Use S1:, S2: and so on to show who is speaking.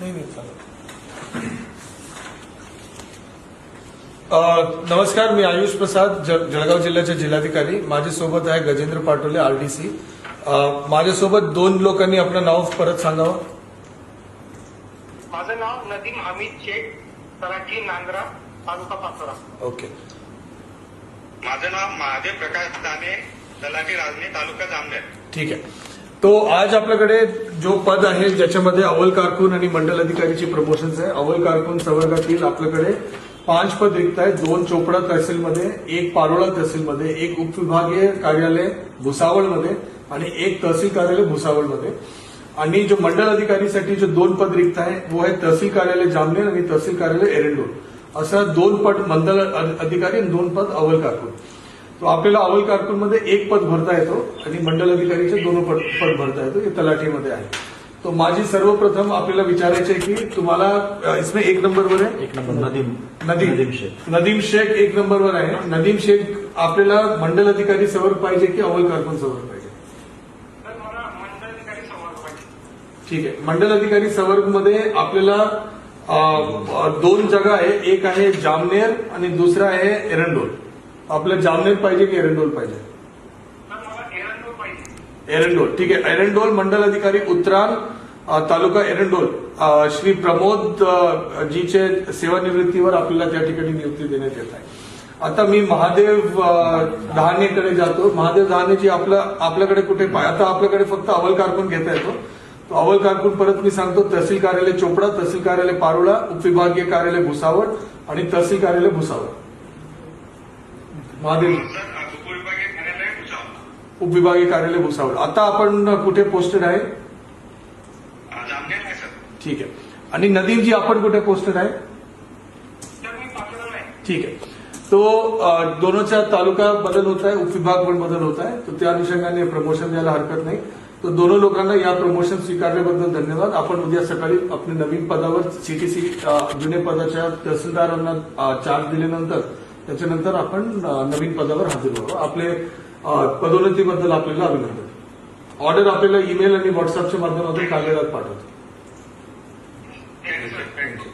S1: नाही नाही चालेल. अ, नमस्कार मी आयुष प्रसाद जळगाव जिल्ह्याचे जिल्हाधिकारी. माझ्यासोबत आहे गजेंद्र पाटोले आरडीसी माझ्यासोबत दोन लोकांनी आपलं नाव परत सांगावं.
S2: माझं नाव नदीम अमित शेख तलाठी नांद्रा तालुका पाचोरा.
S1: ओके.
S3: माझं नाव महादेव प्रकाश दाने तलाठी राजनी तालुका जामनेर.
S1: ठीक आहे. तो आज आपल्याकडे जो पद आहे ज्याच्यामध्ये अव्वल कारकून आणि मंडल अधिकारीची प्रमोशन्स आहे अव्वल कारकून संवर्गातील आपल्याकडे पाच पद रिक्त आहेत. दोन चोपडा तहसीलमध्ये एक पारोळा तहसीलमध्ये एक उपविभागीय कार्यालय भुसावळमध्ये आणि एक तहसील कार्यालय भुसावळमध्ये. आणि जो मंडल अधिकारीसाठी जो दोन पद रिक्त आहे वो आहे तहसील कार्यालय जामनेर आणि तहसील कार्यालय एरंडोल. असं दोन पद मंडल अधिकारी आणि दोन पद अव्वल कारकून. तो आपल्याला अव्वल कारकून मध्ये एक पद भरता येतो आणि मंडल अधिकारीचे दोन पद पद भरता येतो हे तलाठीमध्ये आहे. तो माझी सर्वप्रथम आपल्याला विचारायचे की तुम्हाला इसमें एक नंबरवर आहे?
S4: एक नंबर नदीम.
S1: नदीम.
S4: नदीम शेख.
S1: नदीम शेख एक नंबरवर आहे. नदीम शेख आपल्याला मंडल अधिकारी सवर पाहिजे की अव्वल कारकून सवर पाहिजे
S2: समोर पाहिजे?
S1: ठीक आहे. मंडल अधिकारी सवर्गमध्ये आपल्याला अ, अ, दोन जागा आहे. एक आहे जामनेर आणि दुसरा आहे एरंडोल. आपलं जामनेर पाहिजे की एरंडोल पाहिजे?
S2: एरंडोल
S1: ठीक आहे. एरंडोल मंडल अधिकारी उत्तरान तालुका एरंडोल. श्री प्रमोद जीचे सेवानिवृत्तीवर आपल्याला त्या ठिकाणी नियुक्ती देण्यात येत आहे. आता मी महादेव अ, दहानेकडे जातो. महादेव दहानेची आपलं आपल्याकडे कुठे पाय आता आपल्याकडे फक्त अवल कारकून घेता येतो. तो अवल कारकून परत मी सांगतो तहसील कार्यालय चोपडा तहसील कार्यालय पारोळा उपविभागीय कार्यालय भुसावळ आणि तहसील कार्यालय भुसावळ. महादेव.
S3: उपविभागीय कार्यालय भुसावळ.
S1: आता आपण कुठे पोस्टेड आहे? ठीक आहे. आणि नदीमजी आपण कुठे पोस्टेड आहे? ठीक आहे. तो अ, दोनोंचा तालुका बदल होत आहे उपविभाग पण बदल होत आहे. तर त्या अनुषंगाने प्रमोशन द्यायला हरकत नाही. तर दोनों लोकांना या प्रमोशन स्वीकारल्याबद्दल धन्यवाद. आपण उद्या सकाळी आपल्या नवीन पदावर सीटीसी जुन्या पदाच्या तहसीलदारांना चार्ज दिल्यानंतर त्याच्यानंतर आपण नवीन पदावर हजर व्हावं आपले पदोन्नतीबद्दल आपल्याला अभिनंदन. ऑर्डर आपल्याला ईमेल आणि व्हॉट्सअपच्या माध्यमातून कार्यरत पाठवतो.
S3: Thank you sir thank you